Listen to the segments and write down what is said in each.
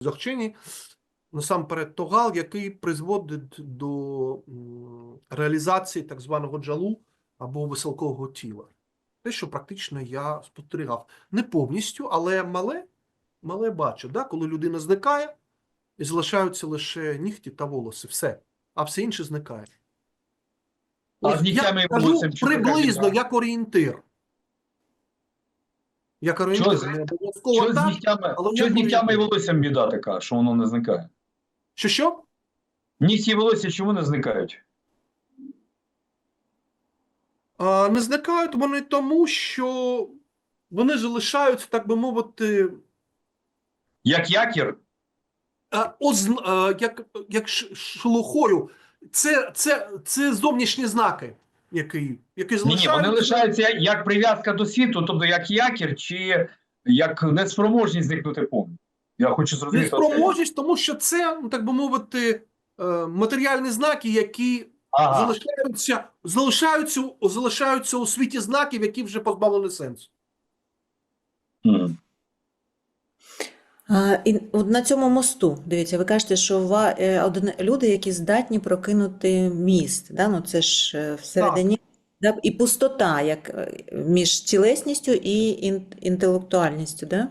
Захчені, насамперед тогал, який призводить до реалізації так званого джалу або веселкового тіла. Те, що практично я спостерігав. Не повністю, але мале, мале бачу, да? коли людина зникає, і залишаються лише нігті та волоси. Все. А все інше зникає. А я кажу приблизно як орієнтир. Як Що орієнтир. з- Не обов'язково Що з так. нігтями, але що з нігтями і волоссям біда така, що воно не зникає? Що що? Нігті і волосся чому не зникають? А, не зникають вони тому, що вони залишаються, так би мовити, Як якір? а, озн... а, як, як ш- шелухою. Це, це, це зовнішні знаки, які, які Ні, ні, вони лишаються як прив'язка до світу, тобто як якір, чи як неспроможність зникнути повністю. Я хочу зрозуміти. Неспроможність, тому що це, ну, так би мовити, е, матеріальні знаки, які Ага. залишаються, залишаються, залишаються у світі знаків, які вже позбавлені сенсу. Мгм. І от на цьому мосту, дивіться, ви кажете, що е, люди, які здатні прокинути міст, да? ну це ж е, всередині, да? і пустота, як е, між тілесністю і ін, інтелектуальністю, да?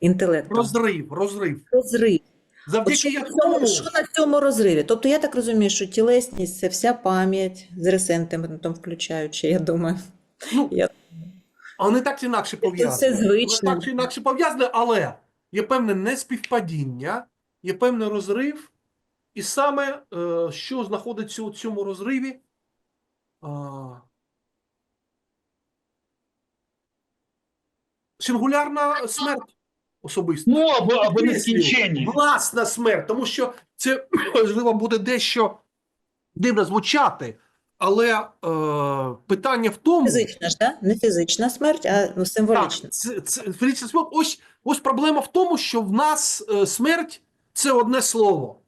інтелектом. Розрив, розрив. Розрив. От що, на якому цьому, що на цьому розриві? Тобто я так розумію, що тілесність це вся пам'ять з ресентиментом включаючи, я думаю. ну, Я- вони так чи інакше пов'язані. все звичне. Вони так чи інакше пов'язані, але є певне неспівпадіння, є певний розрив, і саме е, що знаходиться у цьому розриві. Сингулярна смерть особиста. Ну, або, або Підкреслюю. Власна смерть, тому що це можливо буде дещо дивно звучати, але е, питання в тому. Фізична ж, да? не фізична смерть, а ну, символічна. Так, це, це, фізична смерть. Ось, ось проблема в тому, що в нас е, смерть це одне слово.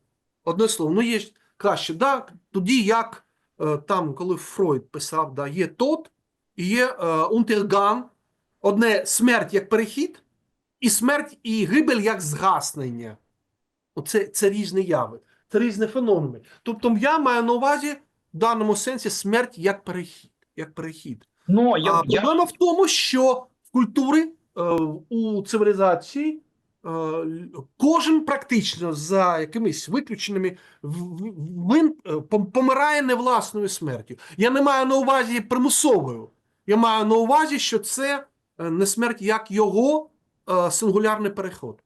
Одне слово. Ну, є краще, да? тоді як е, там, коли Фройд писав, да, є тот і є унтерган, одне смерть як перехід, і смерть і гибель як згаснення. Оце це різні яви, це різні феномени. Тобто я маю на увазі в даному сенсі смерть як перехід. Як перехід. Ну, я, а я, проблема в тому, що в культурі, е, у цивілізації е, кожен практично за якимись виключеннями в- в- він е, помирає не власною смертю. Я не маю на увазі примусовою. Я маю на увазі, що це е, не смерть як його е, сингулярний переход.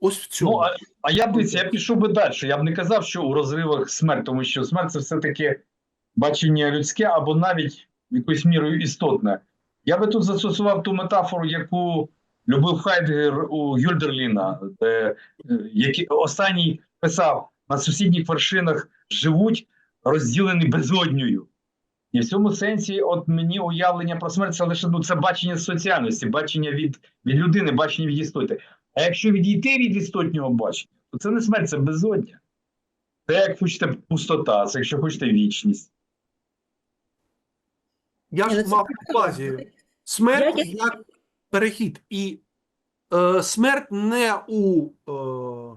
Ось в цьому. ну, а, а я б я пішов би далі. Я б не казав, що у розривах смерть, тому що смерть це все-таки бачення людське або навіть якоюсь мірою істотне. Я би тут застосував ту метафору, яку любив Хайдгер у Гюльдерліна, де е, який останній писав: на сусідніх вершинах живуть розділені безодньою. І в цьому сенсі, от мені уявлення про смерть це лише ну, це бачення соціальності, бачення від, від людини, бачення від істоти. А якщо відійти від істотнього бачення, то це не смерть, це безодня. Це, як хочете, пустота, це якщо хочете вічність. Я ж ну, мав увазі смерть Я- як перехід. І е, смерть не у е,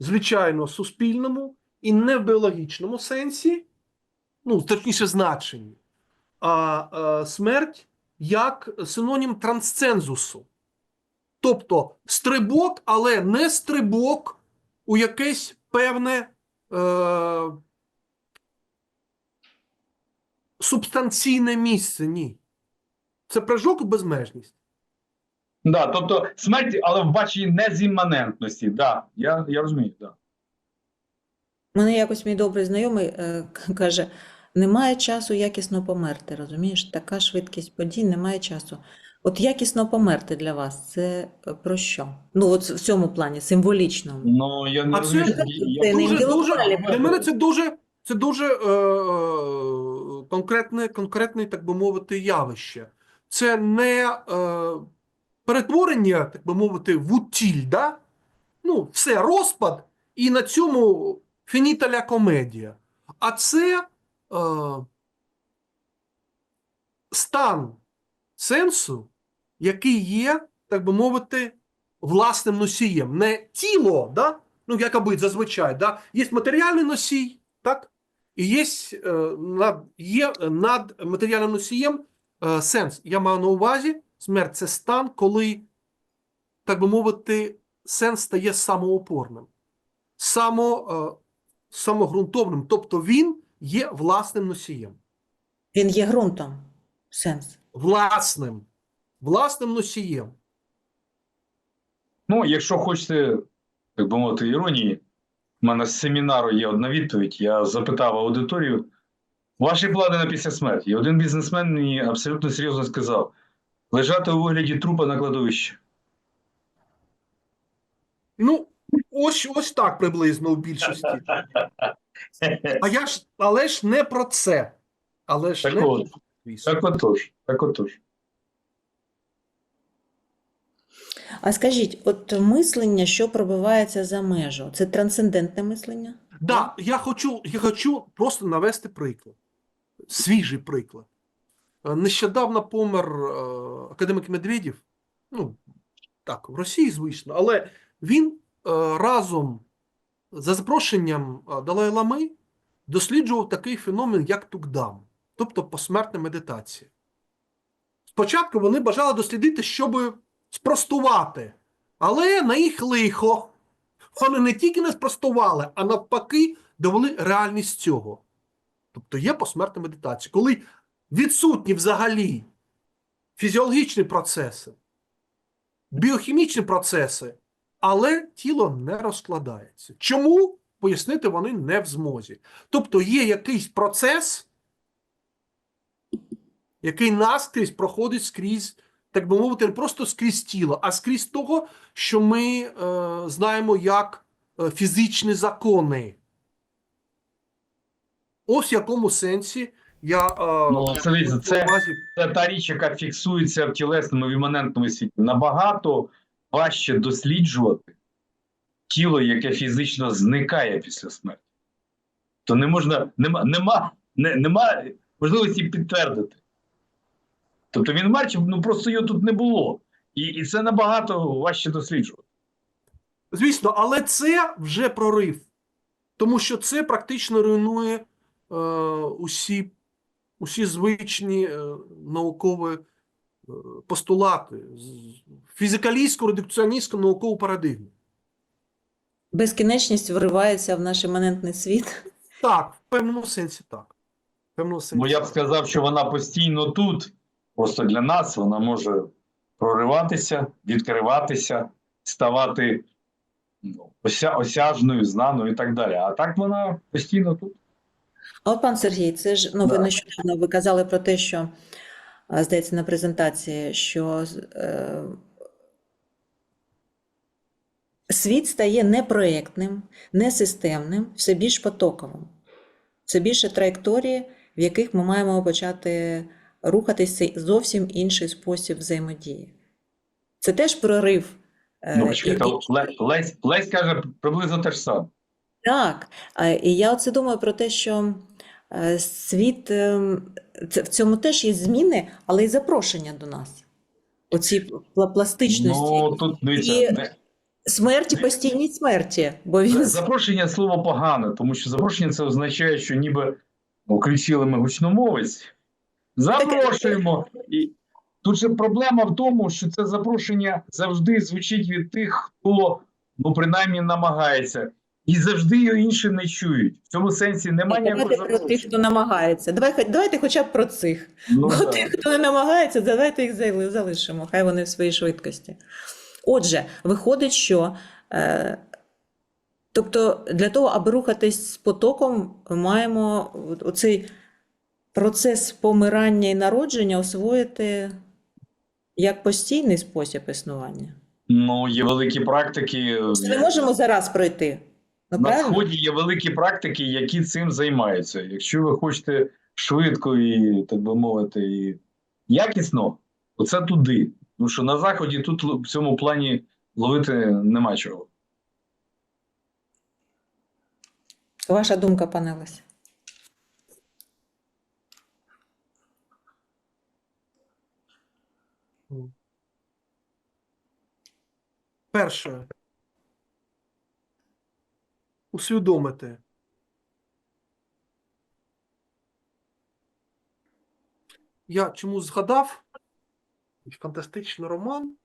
звичайно суспільному і не в біологічному сенсі, ну, точніше, значенні, а е, смерть як синонім трансцензусу. Тобто стрибок, але не стрибок у якесь певне е, субстанційне місце. Ні. Це прыжок у безмежність. Да, тобто смерть, але в баченні незімманентності. Да, я, я розумію, да. Мене якось мій добрий знайомий е, каже: немає часу якісно померти, розумієш? Така швидкість подій, немає часу. От якісно померти для вас це про що? Ну, от в цьому плані, символічному. Ну, я не А розумію. це- я- це не Дуже, дуже, для мене це дуже, це дуже е, е, конкретне, конкретне, так би мовити, явище. Це не е, перетворення, так би мовити, в утіль, да? Ну, все, розпад, і на цьому фініталя комедія. А це е, стан сенсу, який є, так би мовити, власним носієм. Не тіло, да? ну, як аби зазвичай, да? є матеріальний носій, так? і є, е, над, є над матеріальним носієм е, сенс. Я маю на увазі, смерть це стан, коли, так би мовити, сенс стає самоопорним, само, е, самогрунтовним, тобто він є власним носієм. Він є ґрунтом. Сенс. Власним, власним носієм. Ну, якщо хочете, так би мовити, іронії, в мене з семінару є одна відповідь. Я запитав аудиторію, ваші плани на після смерті. Один бізнесмен мені абсолютно серйозно сказав: лежати у вигляді трупа на кладовищі. Ну, ось, ось так приблизно у більшості. А я ж, але ж не про це. Але ж Так не от. Так отож, так отож. А скажіть, от мислення, що пробивається за межу, це трансцендентне мислення? Да, я хочу, я хочу просто навести приклад. Свіжий приклад. Е, Нещодавно помер е, академик Медведєв. Ну, так, в Росії, звісно, але він е, разом за запрошенням Далай-Лами досліджував такий феномен, як Тугдам, тобто посмертна медитація. Спочатку вони бажали дослідити, щоб спростувати, але на їх лихо вони не тільки не спростували, а навпаки довели реальність цього. Тобто є посмертна медитація, коли відсутні взагалі фізіологічні процеси, біохімічні процеси, але тіло не розкладається. Чому? Пояснити вони не в змозі. Тобто є якийсь процес, який наскрізь проходить скрізь, так би мовити, не просто скрізь тіло, а скрізь того, що ми е, знаємо як е, фізичні закони. Ось в якому сенсі я е, Ну, це, це- увазі- Це та річ, яка фіксується в тілесному в іманентному світі. Набагато важче досліджувати тіло, яке фізично зникає після смерті. То не можна, нема, нема, не, нема можливості підтвердити. Тобто він бачив, ну просто його тут не було. І, і це набагато важче досліджувати. Звісно, але це вже прорив, тому що це практично руйнує усі, усі звичні е, наукові е, постулати, з- фізикалістську, редукціоністську наукову парадигму. Безкінечність виривається в наш іманентний світ. Так, в певному сенсі так. В певному сенсі. Бо я б сказав, що вона постійно тут. Просто для нас вона може прориватися, відкриватися, ставати ну, ося, осяжною, знаною і так далі. А так вона постійно тут. А от пан Сергій, це ж ну ви Да. нещодавно ви казали про те, що здається на презентації, що е, світ стає не проєктним, не системним, все більш потоковим, все більше траєкторії, в яких ми маємо почати рухатися зовсім інший спосіб взаємодії. Це теж прорив. е, Ну, і- почекайте, Лесь, Лесь, Лесь каже приблизно те ж саме. Так, а, і я оце думаю про те, що е, світ ем, це, в цьому теж є зміни, але й запрошення до нас. Оці пла- пластичності. Ну, тут дивіться, І- не- Смерті, постійній смерті, бо він запрошення слово погане, тому що запрошення це означає, що ніби включили ми гучномовець, запрошуємо. І тут же проблема в тому, що це запрошення завжди звучить від тих, хто ну принаймні намагається, і завжди його інші не чують. В цьому сенсі немає ніякого про тих, хто намагається. Давай, давайте хоча б про цих. Ну, Бо так. тих, хто не намагається, давайте їх залишимо, хай вони в своїй швидкості. Отже, виходить, що е, тобто для того, аби рухатись з потоком, маємо оцей процес помирання і народження освоїти як постійний спосіб існування. Ну, є великі практики. Ми не можемо зараз пройти. Ну, На правильно? сході є великі практики, які цим займаються. Якщо ви хочете швидко і, так би мовити, і якісно, оце туди. Тому що на заході тут в цьому плані ловити нема чого. Ваша думка, пане Лесь? перше, усвідомити. Я чомусь згадав фантастичний роман.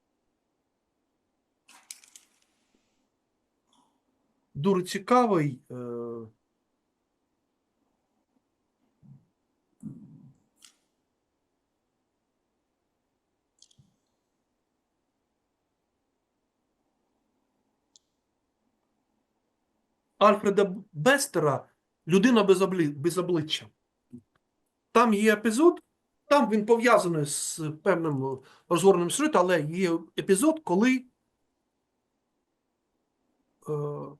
Дуже цікавий. Е... Альфреда Бестера Людина без, обличчя. Там є епізод, там він пов'язаний з певним розгорненим сюжетом, але є епізод, коли е,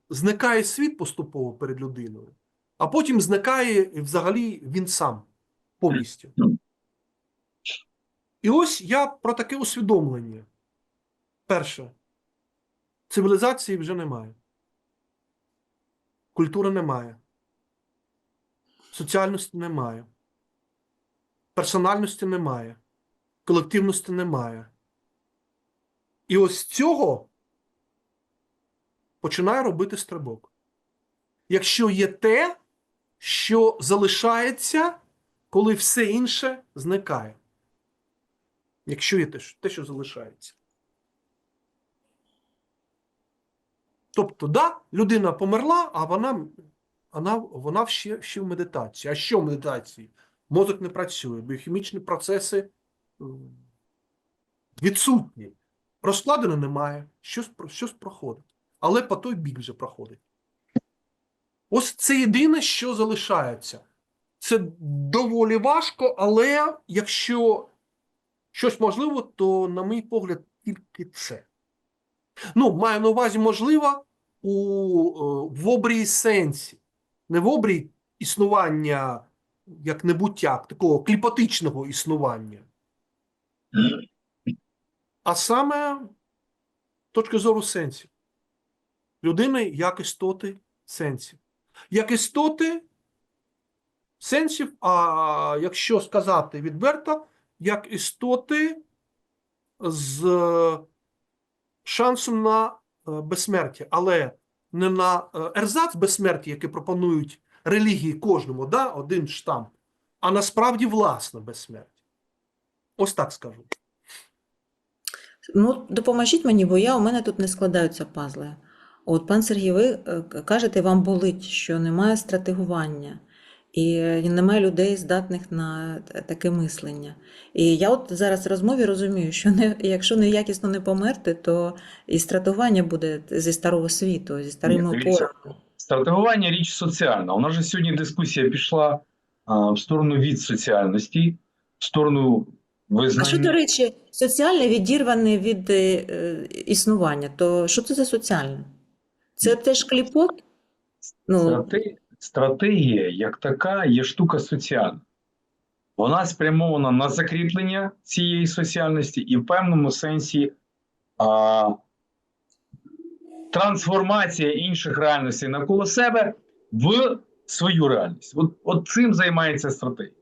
зникає світ поступово перед людиною, а потім зникає взагалі він сам повністю. І ось я про таке усвідомлення. Перше, цивілізації вже немає. Культури немає. Соціальності немає. Персональності немає. Колективності немає. І ось цього починає робити стрибок. Якщо є те, що залишається, коли все інше зникає. Якщо є те, що залишається. Тобто, да, людина померла, а вона, вона, вона ще, ще в медитації. А що в медитації? Мозок не працює, біохімічні процеси відсутні. Розкладено немає, щось, щось проходить. Але по той бік вже проходить. Ось це єдине, що залишається. Це доволі важко, але якщо щось можливо, то, на мій погляд, тільки це. Ну, маю на увазі, можливо, у, е, в обрії сенсі, не в обрії існування як небуття, такого кліпотичного існування, а саме точки зору сенсів. Людини як істоти сенсів. Як істоти сенсів, а якщо сказати відверто, як істоти з шансом на е, безсмертя, але не на е, ерзац безсмертя, який пропонують релігії кожному, да, один штамп, а насправді власне безсмертя. Ось так скажу. Ну, допоможіть мені, бо я у мене тут не складаються пазли. От, пан Сергій, ви е, кажете, вам болить, що немає стратегування, і немає людей, здатних на таке мислення. І я от зараз в розмові розумію, що не, якщо неякісно не померти, то і стратегування буде зі старого світу, зі старими опорами. Стратегування річ соціальна. У нас же сьогодні дискусія пішла а, в сторону від соціальності, в сторону А що, до речі, соціальне відірване від е, існування, то що це за соціальне? Це теж кліпот? Ну, Страте- Стратегія, як така, є штука соціальна. Вона спрямована на закріплення цієї соціальності і в певному сенсі а, трансформація інших реальностей навколо себе в свою реальність. От, от цим займається стратегія.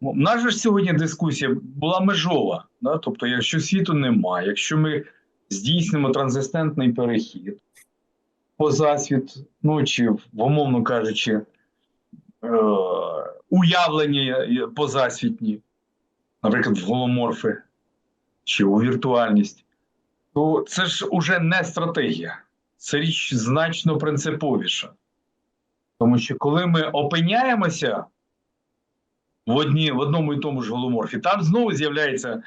Нас ж сьогодні дискусія була межова. Да? Тобто, якщо світу немає, якщо ми здійснимо транзистентний перехід, позасвіт, ну чи умовно кажучи, е, уявлення е, позасвітні, наприклад, в голоморфи чи у віртуальність, то це ж уже не стратегія, це річ значно принциповіша. Тому що коли ми опиняємося в, одні, в одному і тому ж голоморфі, там знову з'являється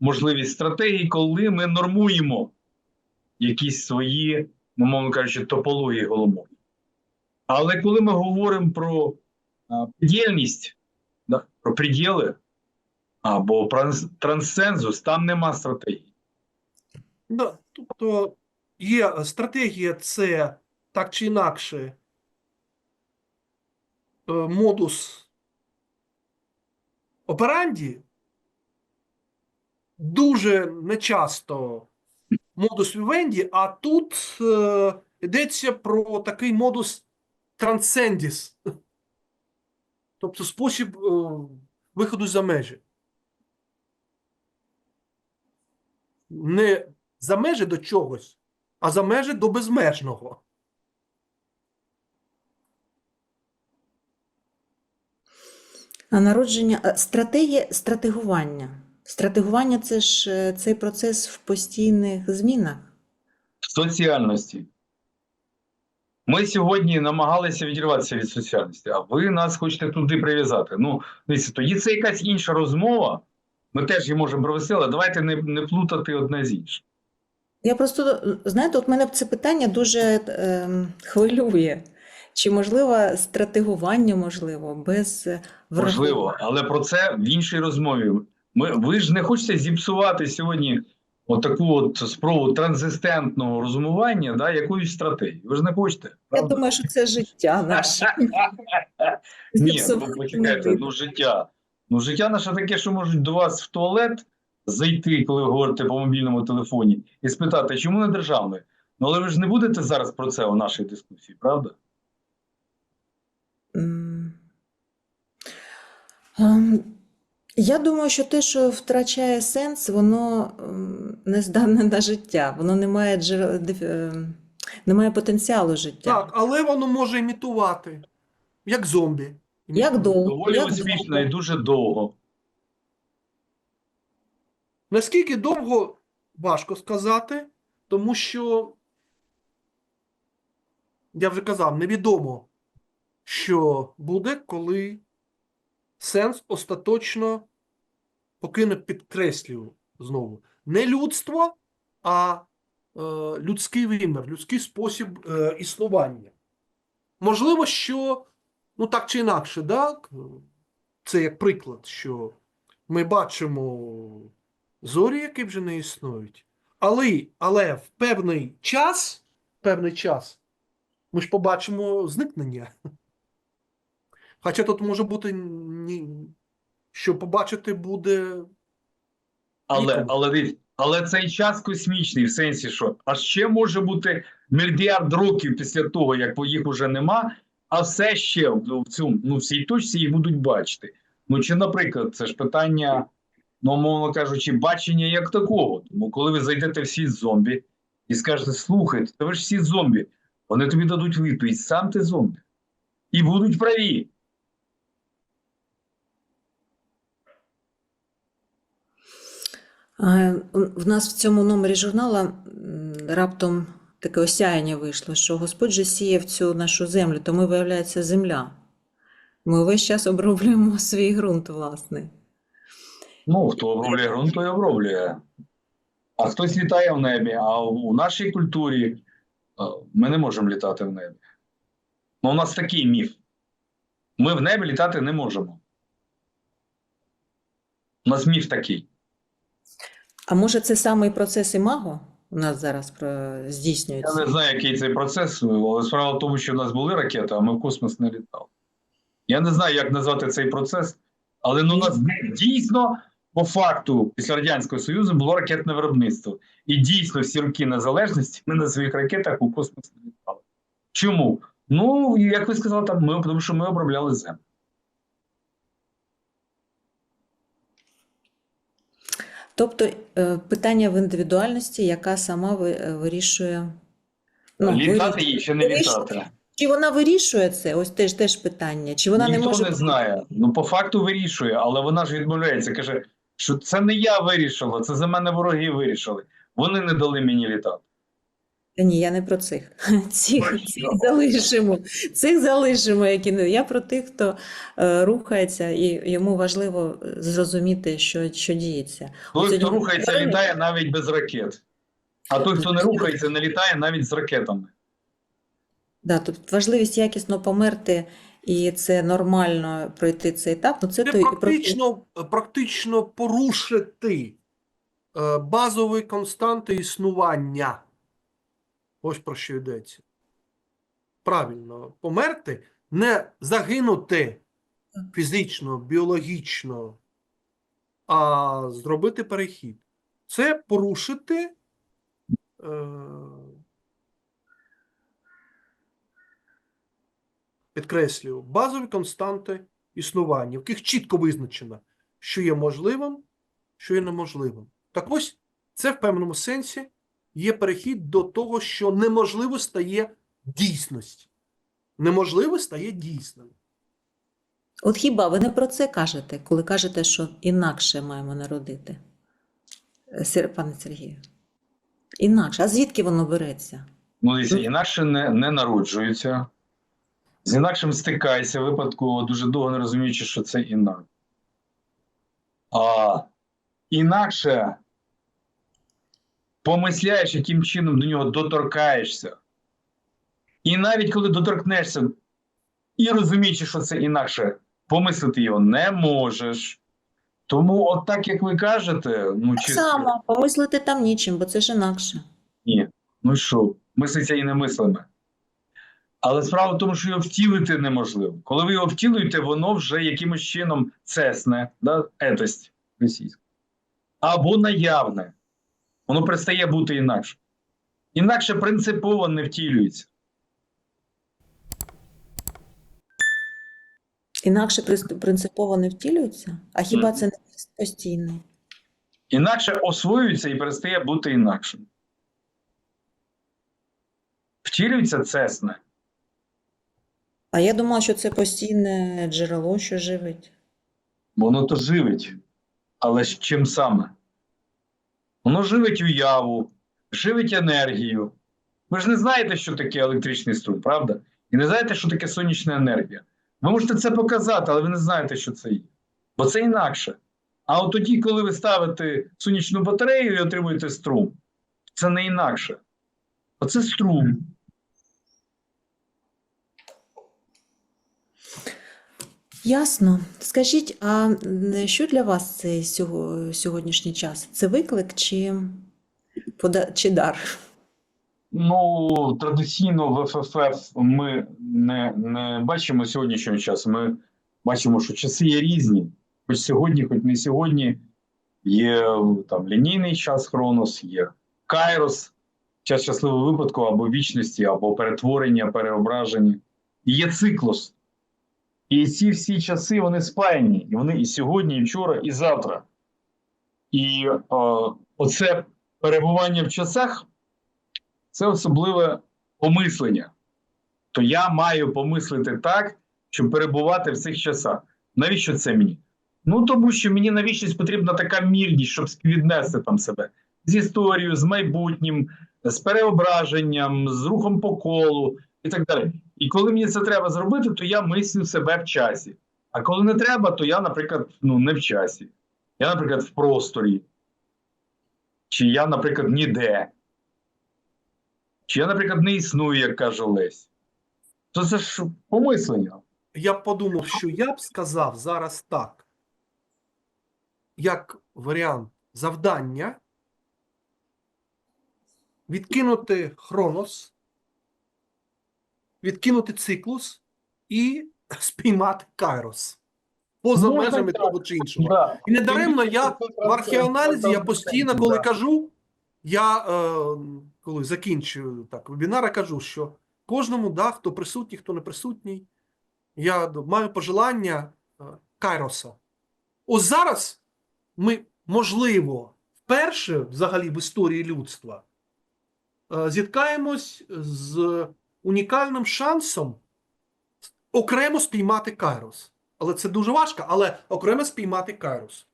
можливість стратегії, коли ми нормуємо якісь свої мовно кажучи, топології голоморфів. Але коли ми говоримо про а, предельність, да, про приділи або трансцензус, там нема стратегії. Да, тобто є стратегія, це так чи інакше е, модус операнді, дуже нечасто модус вівенді, а тут е, йдеться про такий модус трансцендіс, тобто спосіб е, виходу за межі. Не за межі до чогось, а за межі до безмежного. А народження, стратегія, стратегування. Стратегування це ж е, цей процес в постійних змінах. соціальності. Ми сьогодні намагалися відірватися від соціальності, а ви нас хочете туди прив'язати. Ну, дивіться, тоді це якась інша розмова. Ми теж її можемо провести, але давайте не, не плутати одне з іншим. Я просто, знаєте, от мене це питання дуже ем, хвилює. Чи можливо стратегування можливо без е, Можливо, але про це в іншій розмові. Ми, ви ж не хочете зіпсувати сьогодні отаку от спробу транзистентного розумування да, якоюсь стратегією. Ви ж не хочете. Я думаю, що це життя наше. Ні, ну почекайте, ну життя. Ну життя наше таке, що можуть до вас в туалет зайти, коли ви говорите по мобільному телефоні, і спитати, чому не державний? Ну але ви ж не будете зараз про це у нашій дискусії, правда? М. Ем, Я думаю, що те, що втрачає сенс, воно ем, не здатне на життя, воно не має джер... ем, не має потенціалу життя. Так, але воно може імітувати, як зомбі. Як довго? Доволі як успішно довго? і дуже довго. Наскільки довго важко сказати, тому що, я вже казав, невідомо, що буде, коли сенс остаточно покине, підкреслюю знову, не людство, а е, людський вимір, людський спосіб е, існування. Можливо, що, ну так чи інакше, так? Це як приклад, що ми бачимо зорі, які вже не існують. Але, але в певний час, певний час, ми ж побачимо зникнення. Хоча тут може бути, що побачити буде. Але, але, але цей час космічний, в сенсі, що а ще може бути мільярд років після того, як їх уже нема, а все ще в цьому ну, в цій точці їх будуть бачити. Ну чи, наприклад, це ж питання, ну, мовно кажучи, бачення як такого. Тому коли ви зайдете в всі зомбі і скажете, слухайте, ви ж всі зомбі, вони тобі дадуть відповідь, сам ти зомбі. І будуть праві. А, В нас в цьому номері журнала раптом таке осяяння вийшло, що Господь же сіяв цю нашу землю, то ми, виявляється, земля. Ми весь час оброблюємо свій ґрунт, власне. Ну, хто оброблює ґрунт, той оброблює. А хтось літає в небі. А у нашій культурі е, ми не можемо літати в небі. Ну, у нас такий міф. Ми в небі літати не можемо. У нас міф такий. А може, це самий процес імаго у нас зараз про... Я не знаю, який цей процес, але справа в тому, що в нас були ракети, а ми в космос не літали. Я не знаю, як назвати цей процес, але ну, у нас дійсно, по факту, після Радянського Союзу було ракетне виробництво. І дійсно, всі роки незалежності ми на своїх ракетах у космос не літали. Чому? Ну, як ви сказали, там ми, тому що ми обробляли землю. Тобто е, питання в індивідуальності, яка сама е, вирішує. Ну, літати їй чи не літати? Чи вона вирішує це? Ось теж теж питання. Чи вона Ніхто не може не знає. Ну, по факту вирішує, але вона ж відмовляється. Каже, що це не я вирішила, це за мене вороги вирішили. Вони не дали мені літати. Та ні, я не про цих. Цих, цих залишимо. Цих залишимо, які не. Я про тих, хто е, рухається, і йому важливо е, зрозуміти, що, що діється. Той, Оце хто рухається, літає навіть без ракет. А той, хто не рухається, не літає навіть з ракетами. Да, тут важливість якісно померти, і це нормально пройти цей етап. Ну, це Це той практично, практично порушити е, базові константи існування. Ось про що йдеться. Правильно, померти, не загинути фізично, біологічно, а зробити перехід. Це порушити. Е, підкреслюю, базові константи існування, в яких чітко визначено, що є можливим, що є неможливим. Так ось це в певному сенсі є перехід до того, що неможливо стає дійсності. Неможливо стає дійсним. От хіба ви не про це кажете, коли кажете, що інакше маємо народити? Е, Пане Сергію. Інакше. А звідки воно береться? Ну, інакше не, не народжуються. З інакшим стикаєшся випадково, дуже довго не розуміючи, що це інакше. А інакше помисляєш, яким чином до нього доторкаєшся. І навіть коли доторкнешся і розуміючи, що це інакше, помислити його не можеш. Тому, от так як ви кажете, ну чисто. само, помислити там нічим, бо це ж інакше. Ні. Ну що, мислиться і не мислиме. Але справа в тому, що його втілити неможливо. Коли ви його втілюєте, воно вже якимось чином цесне, да? етость російська. Або наявне. Воно перестає бути інакше. Інакше принципово не втілюється. Інакше принципово не втілюється? А хіба це не постійно? Інакше освоюється і перестає бути інакшим. Втілюється цесне. А я думала, що це постійне джерело, що живить. Воно то живить. Але ж чим саме? Воно живить уяву, живить енергію. Ви ж не знаєте, що таке електричний струм, правда? І не знаєте, що таке сонячна енергія. Ви можете це показати, але ви не знаєте, що це є. Бо це інакше. А от тоді, коли ви ставите сонячну батарею і отримуєте струм, це не інакше. Оце струм. Ясно. Скажіть, а що для вас цей сьогоднішній час? Це виклик чи, чи дар? Ну, традиційно в ФФФ ми не, не бачимо сьогоднішнього часу. Ми бачимо, що часи є різні. Хоч сьогодні, хоч не сьогодні. Є там лінійний час Хронос, є Кайрос, час щасливого випадку або вічності, або перетворення, переображення. І є циклус. І ці всі часи вони спаяні. І вони і сьогодні, і вчора, і завтра. І е, оце перебування в часах це особливе помислення. То я маю помислити так, щоб перебувати в цих часах. Навіщо це мені? Ну тому що мені навіщось потрібна така мірність, щоб співвіднести там себе з історією, з майбутнім, з переображенням, з рухом по колу і так далі. І коли мені це треба зробити, то я мислю себе в часі. А коли не треба, то я, наприклад, ну, не в часі. Я, наприклад, в просторі. Чи я, наприклад, ніде. Чи я, наприклад, не існую, як каже Олесь. То це ж помислення. Я б подумав, що я б сказав зараз так, як варіант завдання відкинути хронос, відкинути циклус і спіймати кайрос поза Можна межами так. того чи іншого. Да. І не даремно я в археоаналізі я постійно, коли Да. кажу, я е, коли закінчую так вебінар, кажу, що кожному, да, хто присутній, хто не присутній, я маю пожелання е, Кайроса. Ось зараз ми, можливо, вперше взагалі в історії людства е, зіткаємось з унікальним шансом окремо спіймати Кайрос. Але це дуже важко, але окремо спіймати Кайрос.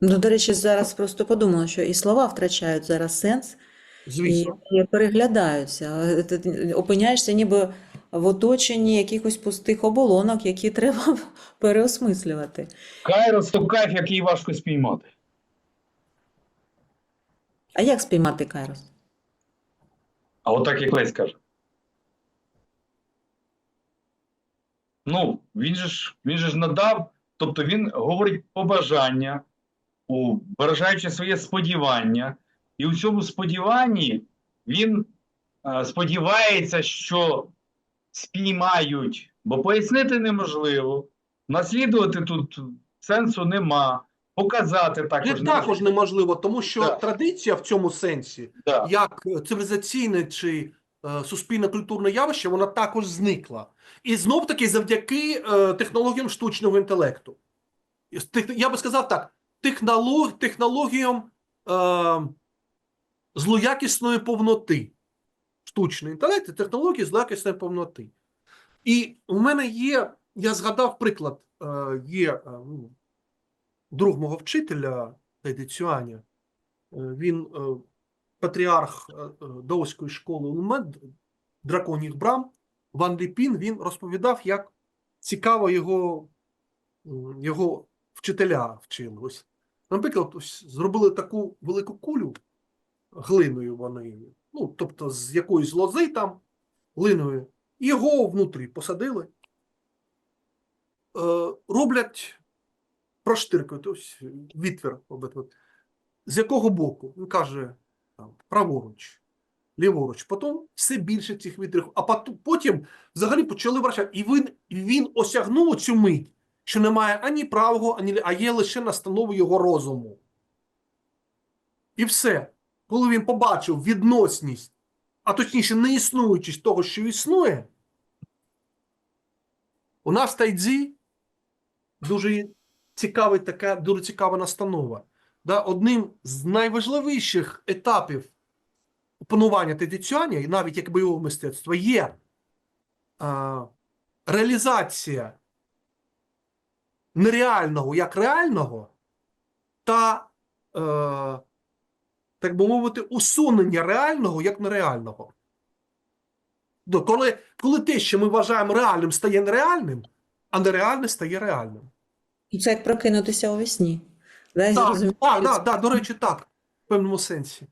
Ну, до речі, зараз просто подумала, що і слова втрачають зараз сенс Звісно. і переглядаються. Ти опиняєшся ніби в оточенні якихось пустих оболонок, які треба переосмислювати. Кайрос то кайф, який важко спіймати. А як спіймати Кайрос? А отак, як Лесь каже. Ну, він же ж він же ж надав, тобто він говорить побажання, виражаючи своє сподівання, і у цьому сподіванні він е, сподівається, що спіймають, бо пояснити неможливо, наслідувати тут сенсу нема, показати також Не також неможливо, тому що Да. традиція в цьому сенсі, Да. як цивілізаційне чи е, суспільно-культурне явище, вона також зникла. І знов таки завдяки е, технологіям штучного інтелекту. Я би сказав так: технолог, технологіям е, злоякісної повноти. Штучний інтелект і технології злоякісної повноти. І у мене є, я згадав приклад, е, є е, ну, друг мого вчителя Теді Цюаня, е, він е, патріарх е, Даоської школи Унмед, драконіх брам, Ван Ліпін, він розповідав, як цікаво його, його вчителя вчили. Ось, наприклад, ось зробили таку велику кулю глиною вони, ну, тобто з якоїсь лози там, глиною, і його внутрі посадили. Роблять проштиркають, ось відтвір робить. З якого боку? Він каже, там, праворуч, ліворуч. Потім все більше цих вітрів, а потім взагалі почали вращати. І він, він осягнув цю мить, що немає ані правого, ані а є лише настанови його розуму. І все. Коли він побачив відносність, а точніше, неіснуючість того, що існує, у нас тайдзі дуже цікавий така, дуже цікава настанова. Да, одним з найважливіших етапів опанування традиціоння, і навіть як бойового мистецтва, є а, реалізація нереального як реального та, е, так би мовити, усунення реального як нереального. Коли, коли те, що ми вважаємо реальним, стає нереальним, а нереальне стає реальним. Це як прокинутися у вісні. Так, так, так, так, до речі, так, в певному сенсі.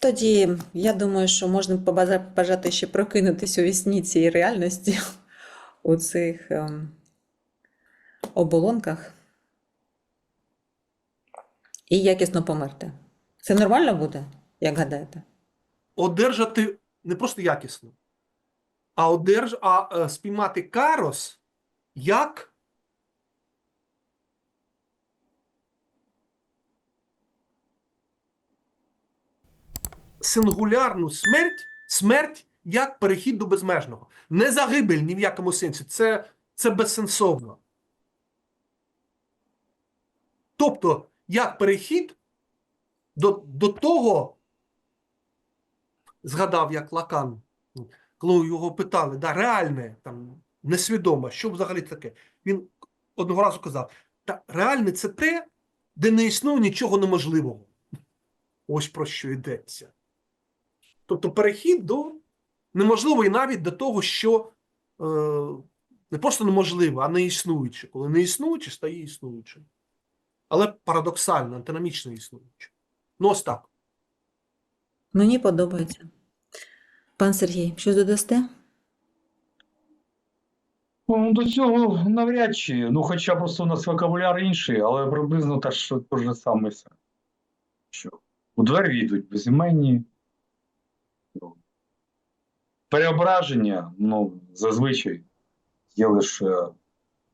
Тоді я думаю, що можна побажа- бажати ще прокинутися у вісні цієї реальності у цих ем, оболонках і якісно померти. Це нормально буде, як гадаєте? Одержати не просто якісно, а, одерж, а е, спіймати карос як сингулярну смерть, смерть як перехід до безмежного. Не загибель ні в якому сенсі. Це, це безсенсовно. Тобто, як перехід до, до того, згадав, як Лакан, коли його питали, да, реальне, там, несвідоме, що взагалі таке. Він одного разу казав: та реальне це те, де не існує нічого неможливого. Ось про що йдеться. Тобто перехід до неможливого і навіть до того, що е, не просто неможливе, а не існуюче. Коли не існуюче, стає існуючим. Але парадоксально, антиномічно існуюче. Ну, ось так. Мені подобається. Пан Сергій, щось додасте? Ну, До цього навряд чи. Ну, хоча просто у нас вокабуляр інший, але приблизно так, що те ж саме все. Що у двері йдуть безіменні. Переображення, ну, зазвичай є лише,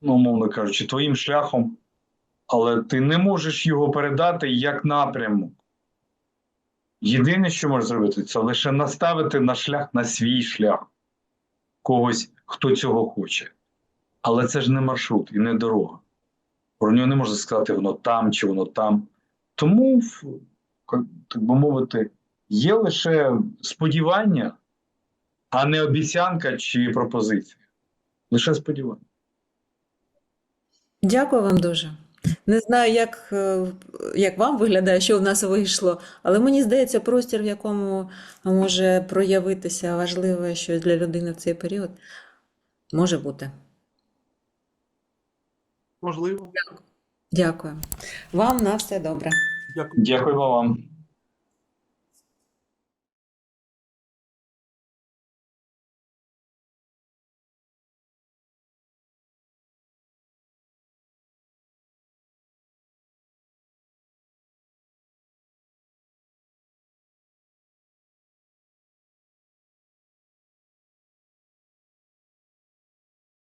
ну, умовно кажучи, твоїм шляхом, але ти не можеш його передати як напрямок. Єдине, що можеш зробити, це лише наставити на шлях, на свій шлях когось, хто цього хоче. Але це ж не маршрут і не дорога. Про нього не можна сказати, воно там чи воно там. Тому, так би мовити, є лише сподівання, а не обіцянка чи пропозиція. Лише сподівання. Дякую вам дуже. Не знаю, як, е, як вам виглядає, що в нас вийшло, але мені здається, простір, в якому може проявитися важливе щось для людини в цей період, може бути. Можливо. Дякую. Вам на все добре. Дякую. Дякую вам.